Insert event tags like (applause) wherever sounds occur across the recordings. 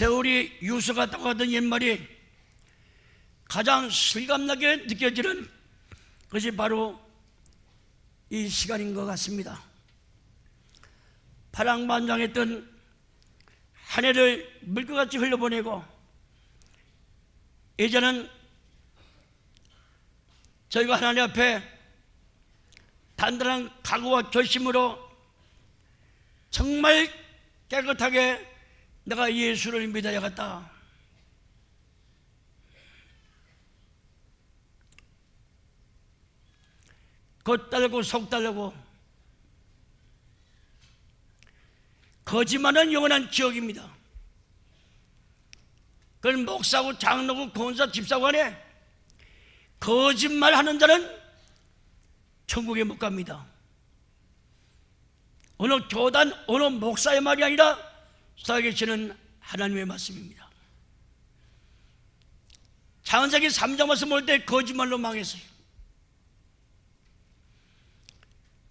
세월이 유서갔다고 하던 옛말이 가장 실감나게 느껴지는 것이 바로 이 시간인 것 같습니다. 파랑만장했던 한 해를 물것같이 흘려보내고 이제는 저희가 하나님 앞에 단단한 각오와 결심으로 정말 깨끗하게 내가 예수를 믿어야겠다. 겉달고 속달고 거짓말은 영원한 기억입니다. 그건 목사고 장로고 권사 집사고 간에 거짓말 하는 자는 천국에 못 갑니다. 어느 교단, 어느 목사의 말이 아니라 살아계시는 하나님의 말씀입니다. 창세기 3장 말씀 볼 때 거짓말로 망했어요.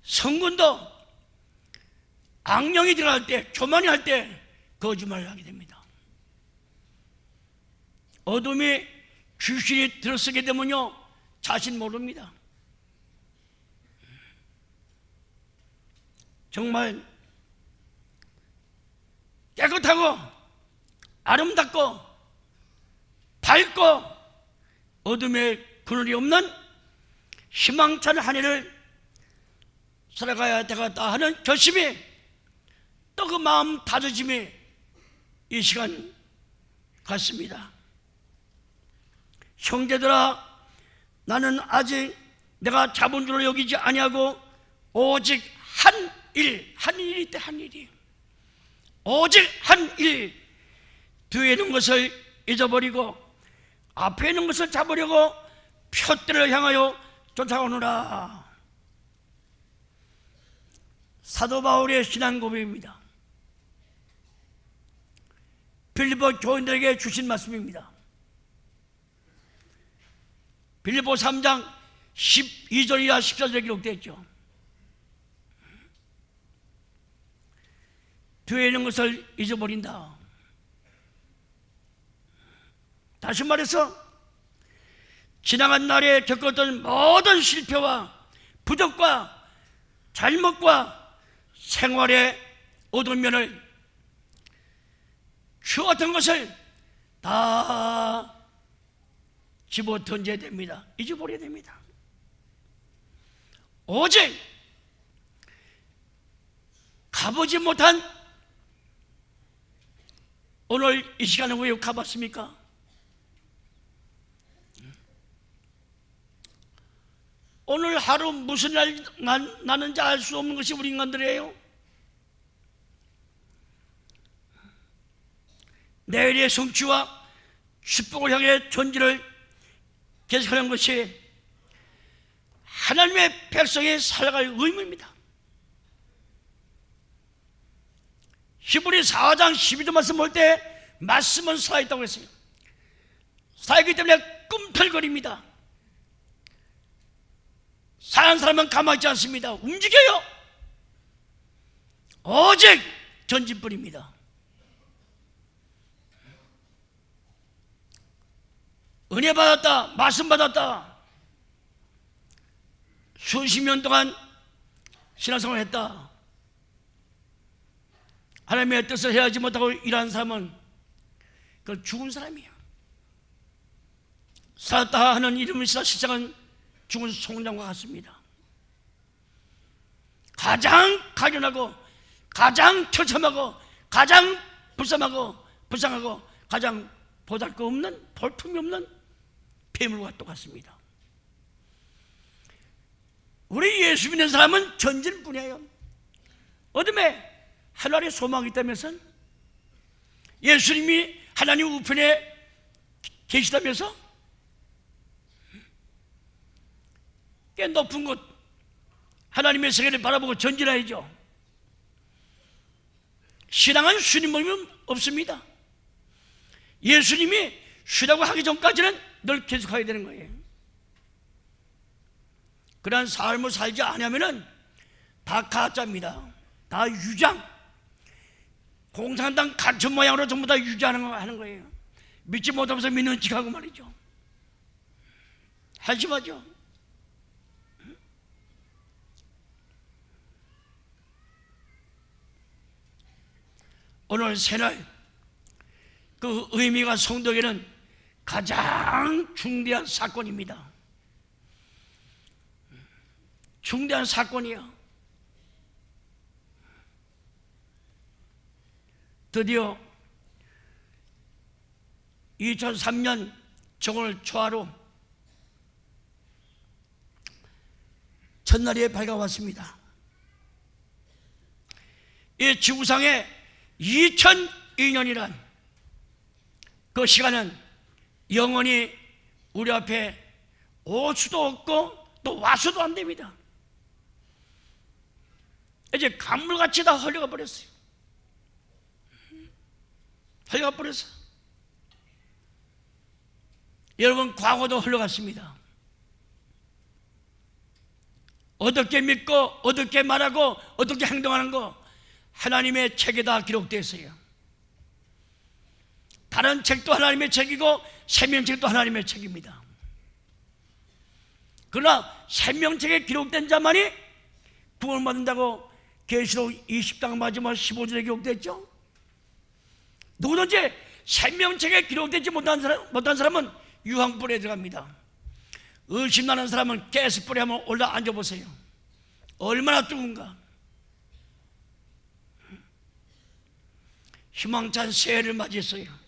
성군도 악령이 들어갈 때, 교만이 할 때 거짓말을 하게 됩니다. 어둠이 귀신이 들어서게 되면요, 자신 모릅니다. 정말 깨끗하고 아름답고 밝고 어둠의 그늘이 없는 희망찬 한 해를 살아가야 되겠다 하는 결심이 또 그 마음 다져짐이 이 시간 같습니다. 형제들아 나는 아직 내가 줄로 여기지 아니하고 오직 한 일, 한 일이 있대 한 일이 오직 한 일 뒤에 있는 것을 잊어버리고 앞에 있는 것을 잡으려고 표대를 향하여 쫓아오느라 사도 바울의 신앙 고백입니다. 빌리보 교인들에게 주신 말씀입니다. 빌리보 3장 12절이야 14절에 기록되어 있죠. 뒤에 있는 것을 잊어버린다. 다시 말해서 지나간 날에 겪었던 모든 실패와 부족과 잘못과 생활의 어두운 면을 주 같은 것을 다 집어 던져야 됩니다. 잊어버려야 됩니다. 오직 가보지 못한 오늘 이 시간에 왜 가봤습니까? 오늘 하루 무슨 날 난- 나는지 알 수 없는 것이 우리 인간들이에요. 내일의 성취와 축복을 향해 전지를 계속하는 것이 하나님의 백성이 살아갈 의무입니다. 히브리 4장 12절 말씀 볼 때 말씀은 살아있다고 했어요. 살아있기 때문에 꿈틀거립니다. 사는 사람은 가만히 있지 않습니다. 움직여요. 오직 전진뿐입니다. 은혜 받았다, 말씀 받았다. 수십 년 동안 신앙생활 했다. 하나님의 뜻을 해야지 못하고 일하는 사람은 그 죽은 사람이에요. 살았다 하는 이름을 쓰다 시작한 죽은 송장과 같습니다. 가장 가련하고 가장 처참하고 가장 불쌍하고 불쌍하고 가장 보잘것 없는 볼품이 없는 폐물과 똑같습니다. 우리 예수 믿는 사람은 전진 뿐이에요. 어둠에 하늘의 소망이 있다면서 예수님이 하나님 우편에 계시다면서 꽤 높은 곳 하나님의 세계를 바라보고 전진해야죠. 신앙은 주님 모임 없습니다. 예수님이 쉬라고 하기 전까지는 늘 계속하게 되는 거예요. 그러한 삶을 살지 않으면은 다 가짜입니다. 다 유장. 공산당 간첩 모양으로 전부 다 유지하는 거 하는 거예요. 믿지 못하면서 믿는 척하고 말이죠. 한심하죠. 오늘 새날 그 의미가 성도에게는 가장 중대한 사건입니다. 중대한 사건이야. 드디어 2003년 정월 초하루 첫날이 밝아왔습니다. 이 지구상에 2002년이란 그 시간은 영원히 우리 앞에 올 수도 없고 또 와서도 안 됩니다. 이제 강물같이 다 흘러가 버렸어요. 흘러가 버렸어. 여러분 과거도 흘러갔습니다. 어떻게 믿고 어떻게 말하고 어떻게 행동하는 거 하나님의 책에 다 기록되어 있어요. 다른 책도 하나님의 책이고 생명책도 하나님의 책입니다. 그러나 생명책에 기록된 자만이 구원받는다고 계시록 20장 마지막 15절에 기록됐죠. 누구든지 생명책에 기록되지 못한 사람, 못한 사람은 유황불에 들어갑니다. 의심나는 사람은 가스불에 한번 올라 앉아보세요. 얼마나 뜨거운가. 희망찬 새해를 맞이했어요.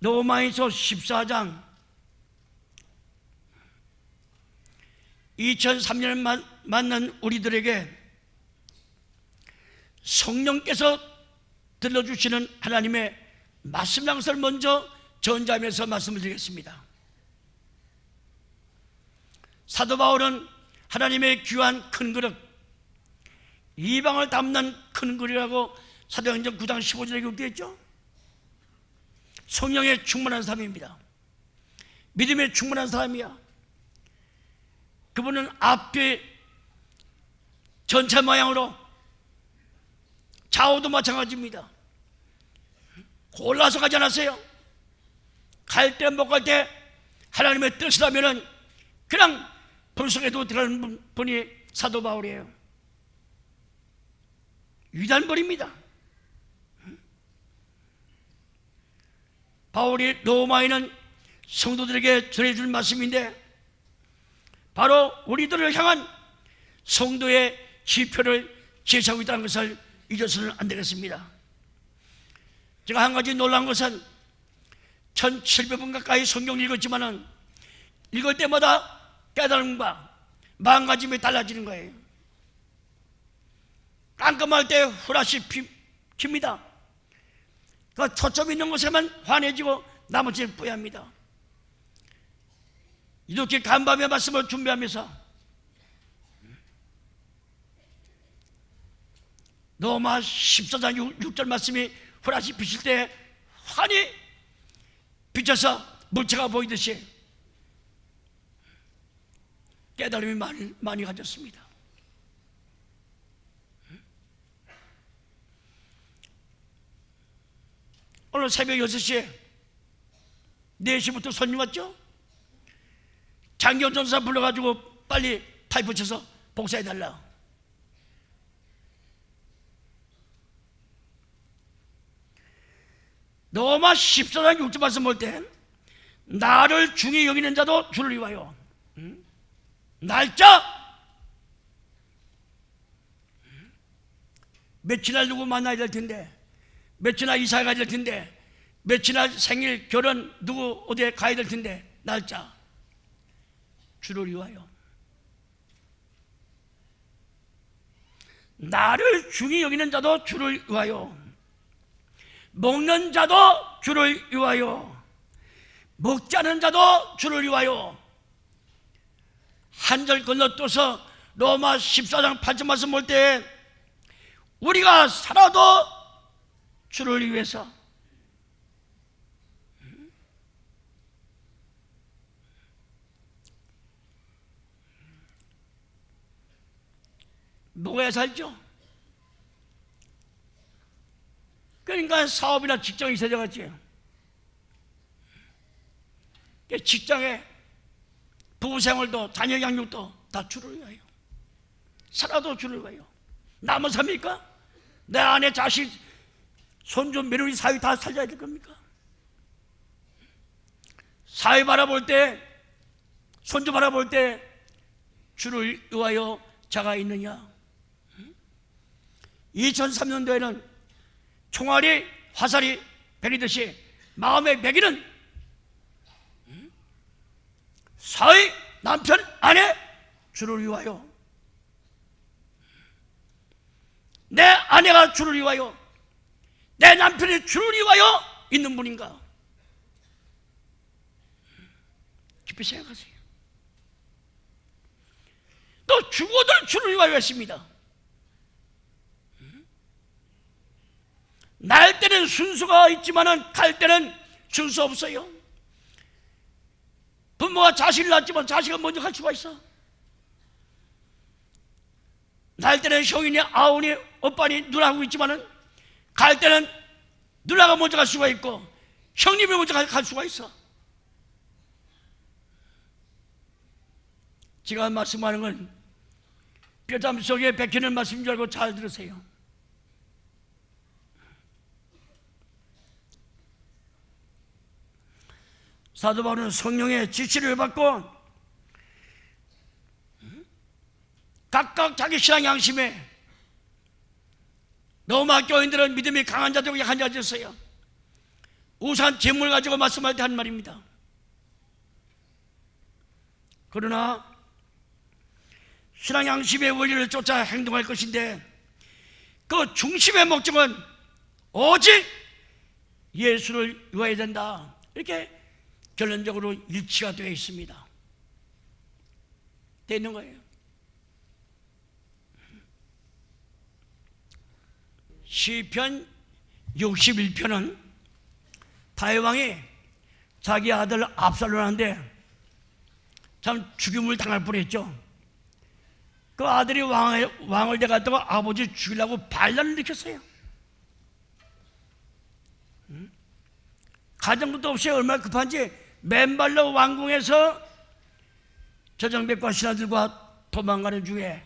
로마이서 14장 2003년을 맞는 우리들에게 성령께서 들려주시는 하나님의 말씀 양서를 먼저 전자하면서 말씀을 드리겠습니다. 사도 바울은 하나님의 귀한 큰 그릇, 이방을 담는 큰 그릇이라고 사도행전 9장 15절에 기록되어 있죠. 성령에 충만한 사람입니다. 믿음에 충만한 사람이야. 그분은 앞뒤 전체 모양으로 좌우도 마찬가지입니다. 골라서 가지 않았어요. 갈 때 못 갈 때 하나님의 뜻이라면은 그냥 불속에도 들어가는 분이 사도 바울이에요. 위단벌입니다. 바울이 로마에 있는 성도들에게 전해줄 말씀인데 바로 우리들을 향한 성도의 지표를 제시하고 있다는 것을 잊어서는 안 되겠습니다. 제가 한 가지 놀란 것은 1700번 가까이 성경 읽었지만은 읽을 때마다 깨달음과 마음가짐이 달라지는 거예요. 깜깜할 때 후라시 킵니다. 그 초점 있는 곳에만 환해지고 나머지는 뿌합니다. 이렇게 간밤의 말씀을 준비하면서 로마 14장 6, 절 말씀이 후라시 비칠 때 환히 비쳐서 물체가 보이듯이 깨달음이 많이, 많이 가졌습니다. 오늘 새벽 6시에 4시부터 손님 왔죠? 장경 전사 불러가지고 빨리 파이프 쳐서 복사해달라. 로마 14장 6절 말씀 볼 때 나를 중히 여기는 자도 주를 위하여. 응? 날짜? 며칠날 누구 만나야 될 텐데? 며칠날 이사 가야 될 텐데? 며칠날 생일 결혼 누구 어디에 가야 될 텐데? 날짜 주를 위하여. 나를 중히 여기는 자도 주를 위하여. 먹는 자도 주를 위하여. 먹지 않은 자도 주를 위하여. 한 절 건너뛰어서 로마 14장 8절 말씀 볼 때 우리가 살아도 주를 위해서 먹어야 살죠. 그러니까 사업이나 직장이 있어야 되겠지. 직장에 부부 생활도 자녀 양육도 다 주를 위하여. 살아도 주를 위하여. 남은 삽니까? 내 아내 자식 손주 며느리 사위 다 살려야 될 겁니까? 사위 바라볼 때 손주 바라볼 때 주를 위하여 자가 있느냐? 2003년도에는 총알이 화살이 베리듯이 마음의 매기는 사위 남편 아내 주를 위하여 내 아내가 주를 위하여 내 남편이 주를 위하여 있는 분인가? 깊이 생각하세요. 또 죽어도 주를 위하여 했습니다 날 때는 순수가 있지만은 갈 때는 순수 없어요. 부모가 자식을 낳지만 자식은 먼저 갈 수가 있어. 날 때는 형이니 아우니 오빠니 누나하고 있지만은 갈 때는 누나가 먼저 갈 수가 있고 형님이 먼저 갈, 갈 수가 있어. 제가 말씀하는 건 뼈담 속에 백히는 말씀인 줄 알고 잘 들으세요 사도 바울은 성령의 지시를 받고 각각 자기 신앙 양심에 로마 교인들은 믿음이 강한 자들고 약한 자들이었어요. 우산 재물 가지고 말씀할 때 한 말입니다. 그러나 신앙 양심의 원리를 쫓아 행동할 것인데 그 중심의 목적은 오직 예수를 위하야 된다. 이렇게 결론적으로 일치가 되어 있습니다. 되어 있는 거예요. 시편 61편은 다윗왕이 자기 아들 압살론한테 참 죽임을 당할 뻔했죠. 그 아들이 왕을, 왕을 돼갔다가 아버지 죽이려고 반란을 일으켰어요. 가정도 없이 얼마나 급한지 맨발로 왕궁에서 저정백과 신하들과 도망가는 중에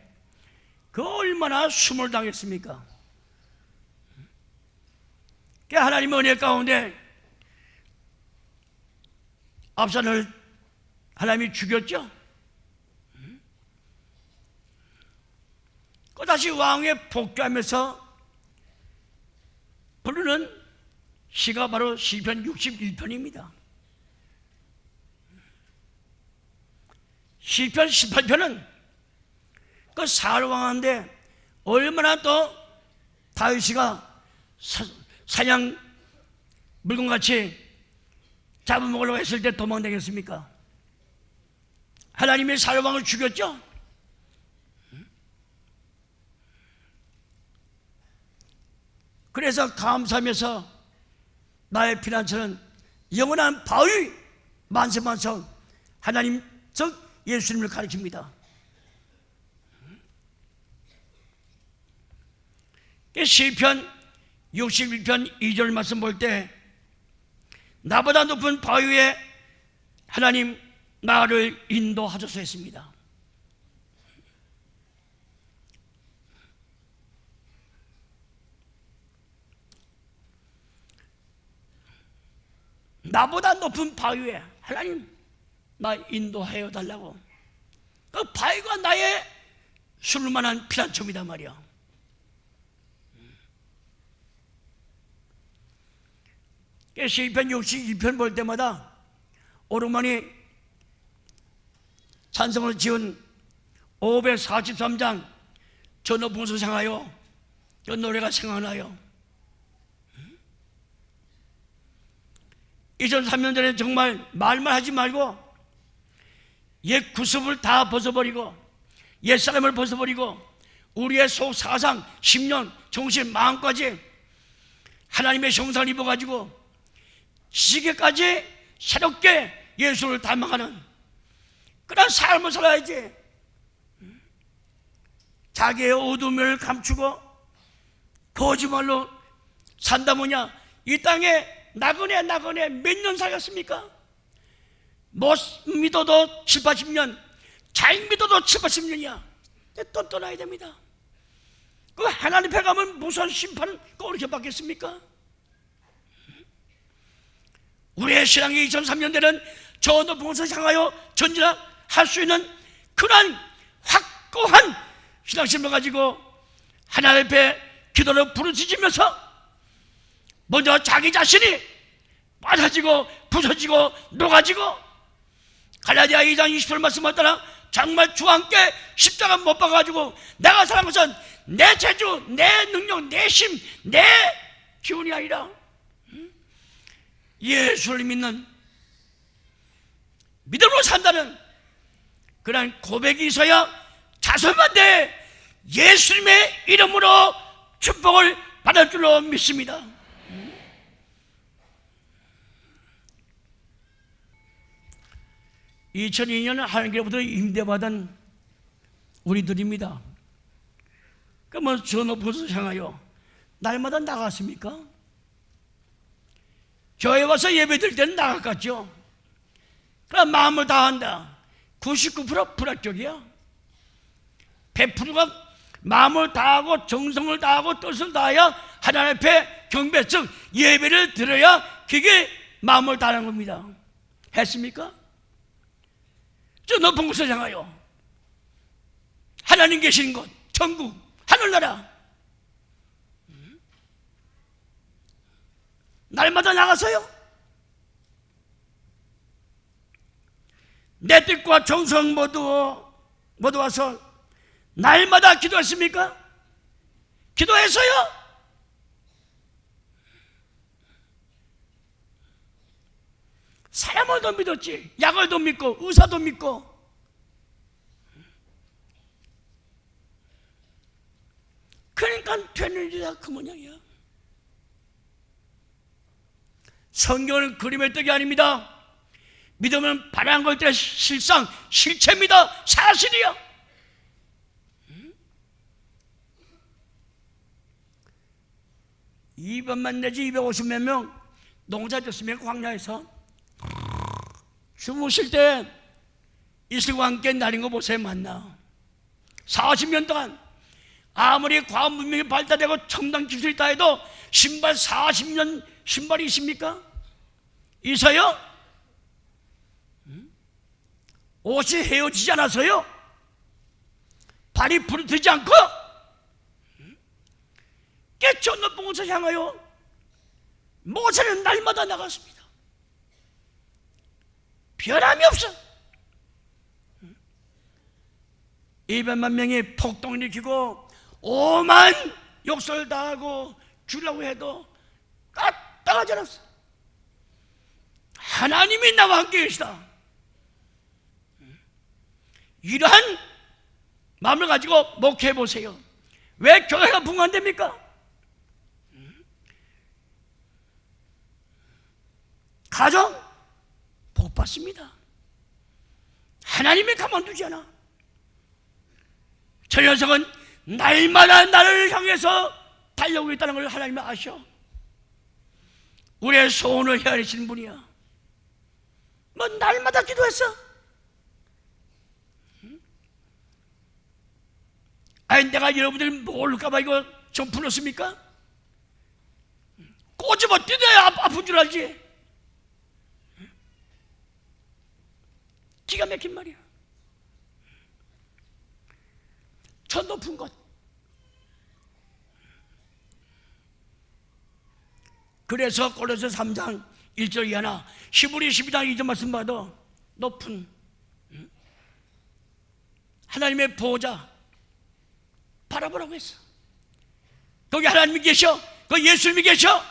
그 얼마나 숨을 당했습니까? 그 하나님의 은혜 가운데 압산을 하나님이 죽였죠. 그 다시 왕에 복귀하면서 부르는 시가 바로 시편 61편입니다. 시편 18편은 그 사울 왕한테 얼마나 또 다윗이가 사냥 물건같이 잡아먹으려고 했을 때 도망다녔습니까? 하나님이 사울 왕을 죽였죠? 그래서 감사하면서 나의 피난처는 영원한 바위 만세 만성 하나님 즉 예수님을 가리킵니다. 시편 61편 2절 말씀 볼 때 나보다 높은 바위에 하나님 나를 인도하소서 했습니다. 나보다 높은 바위에 하나님 나 인도하여 달라고. 그 바위가 나의 술만한 피난처이다 말이야. 시편 62편 볼 때마다 오르만이 찬성을 지은 543장 저 높은 곳을 향하여 그 노래가 생각나요. 2003년 전에 정말 말만 하지 말고 옛 구습을 다 벗어버리고 옛 사람을 벗어버리고 우리의 속 사상, 심령, 정신, 마음까지 하나님의 형상을 입어가지고 시계까지 새롭게 예수를 닮아가는 그런 삶을 살아야지. 자기의 어둠을 감추고 거짓말로 산다 뭐냐 이 땅에 나그네 나그네 몇 년 살았습니까? 못 믿어도 7, 80년 잘 믿어도 7, 80년이야 또 떠나야 됩니다 그 하나님 앞에 가면 무슨 심판을 그렇게 받겠습니까? 우리의 신앙의 2003년대는 저 높은 곳을 향하여 전진할 수 있는 그러한 확고한 신앙심을 가지고 하나님 앞에 기도를 부르짖으면서 먼저 자기 자신이 빠져지고 부서지고 녹아지고 갈라디아 2장 20절 말씀을 따라 정말 주와 함께 십자가 못 박아가지고 내가 사는 것은 내 재주, 내 능력, 내 힘, 내 기운이 아니라 예수를 믿는 믿음으로 산다는 그런 고백이 있어야 자선만대 예수님의 이름으로 축복을 받을 줄로 믿습니다. 2002년 하나님께로부터 임대받은 우리들입니다. 그러면 저 높은 향하여 날마다 나갔습니까? 교회 와서 예배 드릴 때는 나갔겠죠. 그럼 마음을 다한다. 99% 불합격이야. 100%가 마음을 다하고 정성을 다하고 뜻을 다해야 하나님 앞에 경배성 예배를 드려야 그게 마음을 다하는 겁니다. 했습니까? 저 높은 곳을 향하여 하나님 계신 곳, 천국, 하늘나라 날마다 나가서요 내 뜻과 정성 모두 모두 와서 날마다 기도했습니까? 기도했어요? 사람을 더 믿었지. 약을 더 믿고 의사도 믿고. 그러니까 되는 일이야 그 모양이야. 성경은 그림의 떡이 아닙니다. 믿음은 바라는 것때 실상 실체입니다. 사실이야. 200만 내지 250몇 명 농사 졌으면 광야에서 주무실 때 이슬과 함께 날인 거 보세요 만나 40년 동안 아무리 과학 문명이 발달되고 첨단 기술이 있다 해도 신발 40년 신발이 있습니까? 있어요? 옷이 헤어지지 않아서요? 발이 부르트지 않고? 깨쳐 높은 곳을 향하여 모세는 날마다 나갔습니다. 변함이 없어. 200만 명이 폭동을 일으키고 오만 욕설 당하고 주려고 해도 까딱하지 않았어. 하나님이 나와 함께 계시다. 이러한 마음을 가지고 목회해 보세요. 왜 교회가 붕괴됩니까? 가정 복 받습니다. 하나님이 가만두지 않아. 저 녀석은 날마다 나를 향해서 달려오고 있다는 걸 하나님이 아셔. 우리의 소원을 헤아리시는 분이야. 뭐 날마다 기도했어. 아니 내가 여러분들 모를까봐 이거 좀 불렀습니까? 꼬집어 뜯어야 아픈 줄 알지. 기가 막힌 말이야. 저 높은 것. 그래서 골로새 3장 1절 이하나 히브리 12장 2절 말씀 봐도 높은 하나님의 보호자 바라보라고 했어. 거기 하나님이 계셔. 거기 예수님이 계셔.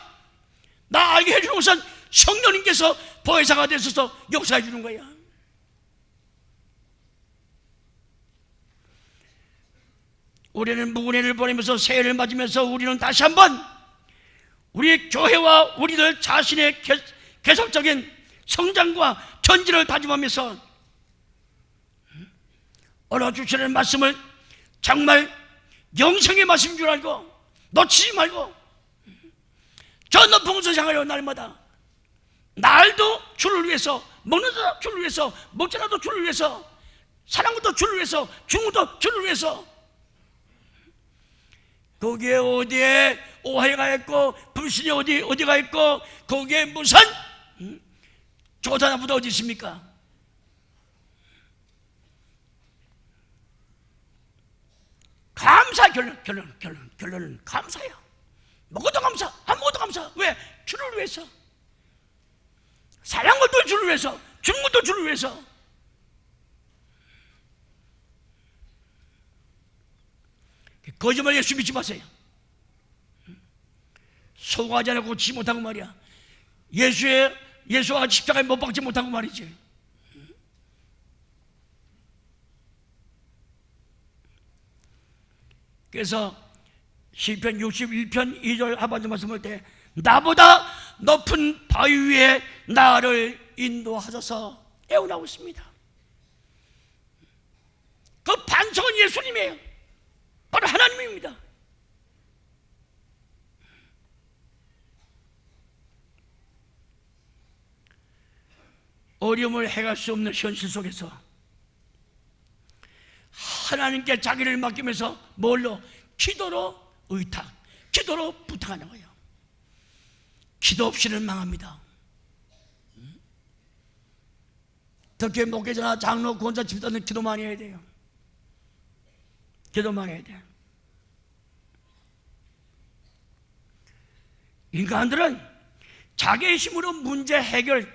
나 알게 해주는 것은 성령님께서 보혜사가 되셔서 역사해 주는 거야. 우리는 무은혜를 보내면서 새해를 맞으면서 우리는 다시 한번 우리 교회와 우리들 자신의 계속적인 성장과 전진을 다짐하면서 얻어주시는 말씀을 정말 영생의 말씀인 줄 알고 놓치지 말고 저 높은 곳을 향하여 날마다 날도 주를 위해서 먹는다 주를 위해서 먹자라도 주를 위해서 사는 것도 주를 위해서 죽는 것도 주를 위해서 거기에 어디에 오해가 있고 불신이 어디 어디가 있고 거기에 무슨 음? 조사나무도 어디 있습니까? 감사 결론 결론 결론 결론은 감사야. 먹어도 감사, 안 먹어도 감사. 왜? 주를 위해서. 사랑 것도 주를 위해서, 죽는 것도 주를 위해서. 거짓말 예수 믿지 마세요. 소화하지 않고 고치지 못하고 말이야. 예수의 예수와 십자가에 못 박지 못하고 말이지. 그래서 시편 61편 2절 하반절 말씀할 때 나보다 높은 바위 위에 나를 인도하셔서 애원하고 있습니다. 그 반석은 예수님이에요. 바로 하나님입니다. 어려움을 해갈 수 없는 현실 속에서 하나님께 자기를 맡기면서 뭘로? 기도로 의탁, 기도로 부탁하는 거예요. 기도 없이는 망합니다. 특히 목회자나 장로, 권자, 집사는 기도 많이 해야 돼요. 기도 많이 해야 돼요. 인간들은 자기의 힘으로 문제 해결,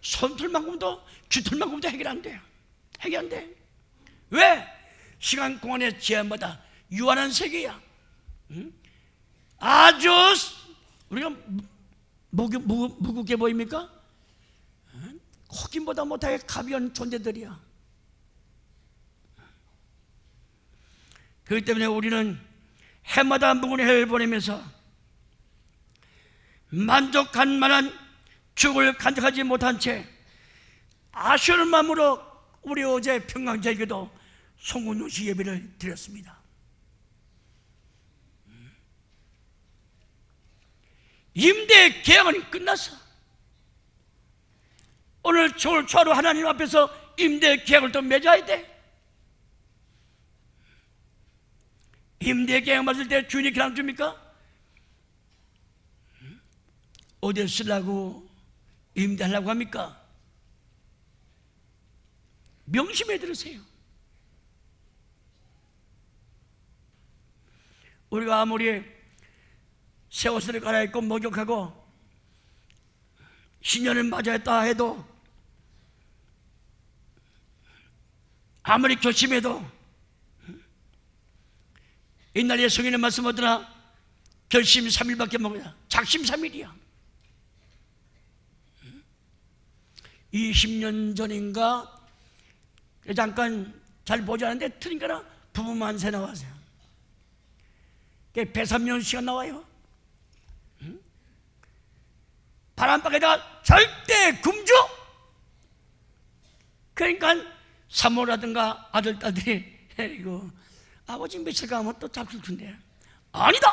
손틀만큼도 쥐틀만큼도 해결 안 돼요. 해결 안 돼. 왜? 시간 공간의 제한마다 유한한 세계야. 응? 아주 우리가 무구, 무구, 무겁게 보입니까? 응? 코긴보다 못하게 가벼운 존재들이야. 그렇기 때문에 우리는 해마다 묵은 해를 보내면서 만족한 만한 죽을 간직하지 못한 채 아쉬운 마음으로 우리 어제 평강제기도 송군누시 예배를 드렸습니다. 임대 계약은 끝났어. 오늘 저를 초하루 하나님 앞에서 임대 계약을 또 맺어야 돼. 계약 맞을 때 주인이 그냥 줍니까? 어디에 쓰려고 임대하려고 합니까? 명심해 들으세요. 우리가 아무리 새 옷을 갈아입고 목욕하고 신년을 맞이했다 해도 아무리 결심해도 옛날 예성인의 말씀 하더라 결심 3일밖에 먹어야. 작심 3일이야. 20년 전인가? 잠깐 잘 보지 않는데 틀린거나 부부 만세 나왔어요 배삼년 시간 나와요. 바람밖에다 절대 금주 그러니까 사모라든가 아들, 딸들이 (laughs) 이거 아버지 며칠 가면 또 잡힐 텐데. 아니다!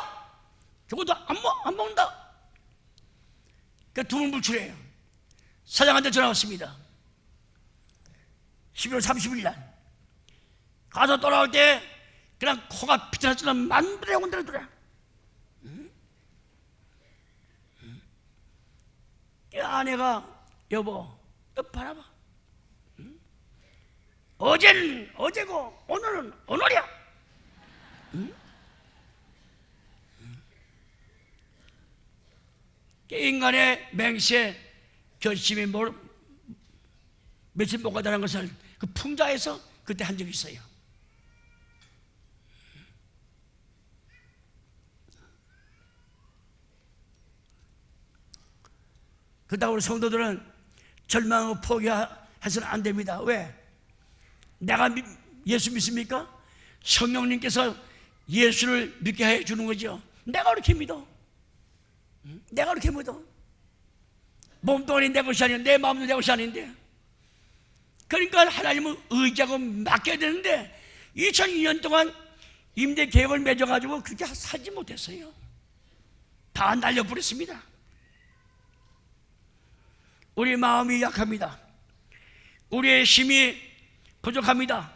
저것도 안, 먹, 안 먹는다! 그 두문불출해요. 사장한테 전화 왔습니다. 12월 30일 날. 가서 돌아올 때 그냥 코가 피트나처럼 만들어 온다더라. 아내가 여보 너 바라봐. 응? 어제는 어제고 오늘은 오늘이야. 응? 인간의 맹세 결심이 뭘 며칠 못 가다는 것을 그 풍자에서 그때 한 적이 있어요 그렇다고 우리 성도들은 절망하고 포기해서는 안 됩니다. 왜? 내가 미, 예수 믿습니까? 성령님께서 예수를 믿게 해 주는 거죠. 내가 그렇게 믿어. 내가 그렇게 믿어. 몸뚱아리 내 것이 아닌데, 내 마음도 내 것이 아닌데. 그러니까 하나님은 의지하고 맡겨야 되는데, 2002년 동안 임대 계획을 맺어가지고 그게 사지 못했어요. 다 날려버렸습니다. 우리 마음이 약합니다. 우리의 힘이 부족합니다.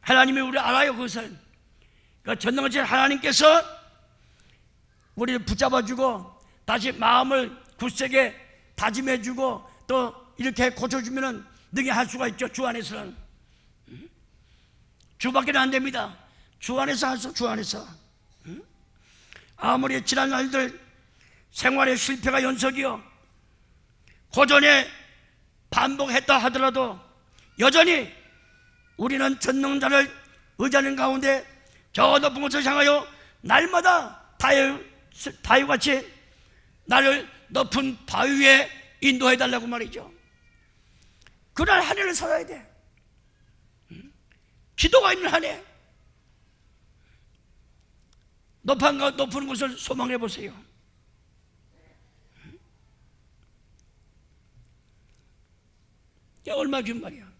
하나님이 우리 알아요 그것을. 그 전능하신 하나님께서 우리를 붙잡아주고 다시 마음을 굳세게 다짐해주고 또 이렇게 고쳐주면은 능히 할 수가 있죠 주 안에서는. 주밖에는 안 됩니다. 주 안에서 할 수 주 안에서. 아무리 지난 날들 생활의 실패가 연속이요. 고전에 반복했다 하더라도 여전히 우리는 전능자를 의지하는 가운데 저 높은 곳을 향하여 날마다 다유, 다유같이 나를 높은 바위 위에 인도해 달라고 말이죠. 그날 한 해를 살아야 돼. 응? 기도가 있는 한 해. 높은, 것, 높은 곳을 소망해 보세요. 야, 얼마 준 말이야.